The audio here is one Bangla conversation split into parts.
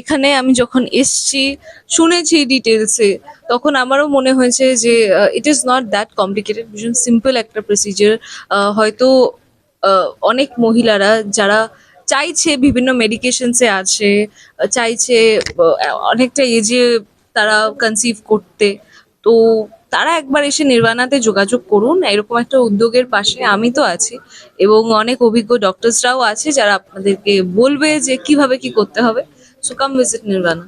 এখানে আমি যখন এসছি, শুনেছি ডিটেলসে তখন আমারও মনে হয়েছে যে it is not that complicated ভীষণ সিম্পল একটা প্রসিজার হয়তো অনেক মহিলারা যারা চাইছে বিভিন্ন মেডিকেশনসে আছে, চাইছে অনেকটা এজে তারা কনসিভ করতে, তো তারা একবার এসে নির্বাণাতে যোগাযোগ করুন, এরকম একটা উদ্যোগের পাশে আমি তো আছি, এবং অনেক অভিজ্ঞ ডক্টরসরাও আছে যারা আপনাদেরকে বলবে যে কীভাবে কি করতে হবে। সো কাম ভিজিট নির্বাণা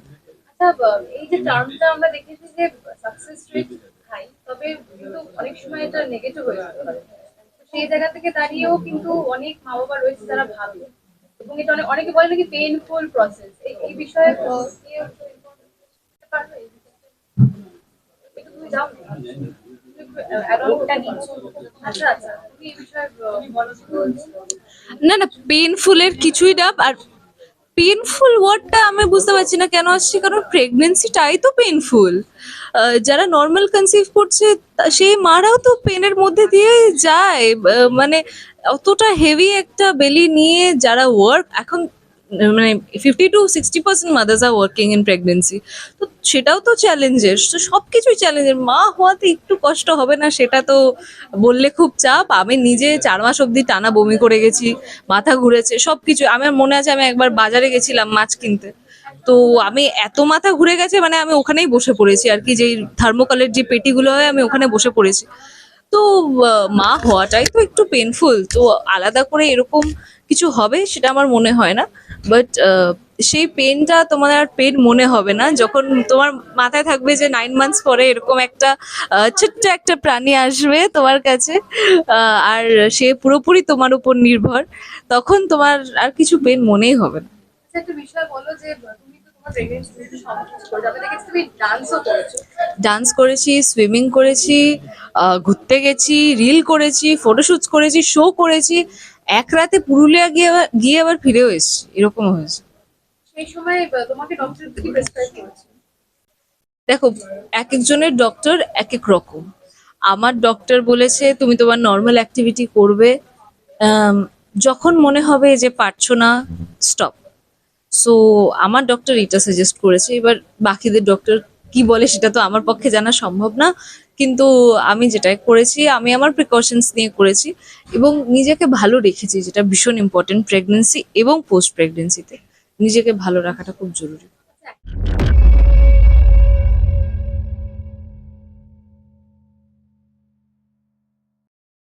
আচ্ছা এই যে টার্মটা আমরা দেখেছি যে সাকসেস রেট হাই তবে কিন্তু অনেক সময় এটা নেগেটিভ হয়ে যেতে সেই জায়গা থেকে দাঁড়িয়েও কিন্তু অনেক মা বাবা রয়েছে যারা ভাবে এবং এটা অনেক অনেকে বলে নাকি পেইনফুল প্রসেস এই বিষয়ে না না পেনফুলের কিছুই ডাব আর পেনফুল ওয়ার্ডটা আমি বুঝতে পারছি না, কেন আসছে? কারণ প্রেগনেন্সিটাই তো পেনফুল যারা নর্মাল কনসিভ করছে সেই মারাও তো পেনের মধ্যে দিয়ে যায়। মানে অতটা হেভি একটা বেলি নিয়ে যারা ওয়ার্ক এখন মানে fifty to sixty percent mothers R working in pregnancy তো সেটাও তো চ্যালেঞ্জের তো সব কিছুই চ্যালেঞ্জের মা হওয়াতে একটু কষ্ট হবে না, সেটা তো বললে খুব চাপ। আমি নিজে চার মাস অবধি টানা বমি করে গেছি, মাথা ঘুরেছে সব কিছু আমার মনে আছে, আমি একবার বাজারে গেছিলাম মাছ কিনতে। তো আমি এত মাথা ঘুরে গেছে মানে আমি ওখানেই বসে পড়েছি। আর কি যেই থার্মোকলের যে পেটিগুলো হয়, আমি ওখানে বসে পড়েছি। তো মা হওয়াটাই তো একটু পেনফুল তো আলাদা করে এরকম কিছু হবে সেটা আমার মনে হয় না। বাট সেই পেনটা তোমার আর পেন মনে হবে না। যখন তোমার মাথায় থাকবে যে নাইন মান্থস পরে এরকম একটা ছোট্ট একটা প্রাণী আসবে তোমার কাছে আর সে পুরোপুরি তোমার উপর নির্ভর, তখন তোমার আর কিছু পেন মনেই হবে না। আচ্ছা একটা বিষয় বলো যে, তুমি ডান্স করেছি? সুইমিং করেছি। ঘুরতে গেছি রিল করেছি ফটোশুটস করেছি শো করেছি। এক রাতে পুরুলিয়া গিয়ে গিয়ে আবার ফিরেও এসেছি। এরকম হয়েছে। সেই সময় তোমাকে ডক্টর কি প্রেসক্রাইব করেছে? দেখো এক একজনের ডক্টর এক এক রকম। আমার ডক্টর বলেছে তুমি তোমার নর্মাল অ্যাক্টিভিটি করবে। যখন মনে হবে যে পারছ না স্টপ সো আমার ডক্টর এটা সাজেস্ট করেছে। এবার বাকিদের ডক্টর কি বলে সেটা তো আমার পক্ষে জানা সম্ভব না। কিন্তু আমি যেটা করেছি, আমি আমার প্রিকশনস নিয়ে করেছি এবং নিজেকে ভালো রেখেছি, যেটা ভীষণ ইম্পর্টেন্ট প্রেগনেন্সি এবং পোস্ট প্রেগনেন্সিতে নিজেকে ভালো রাখাটা খুব জরুরি।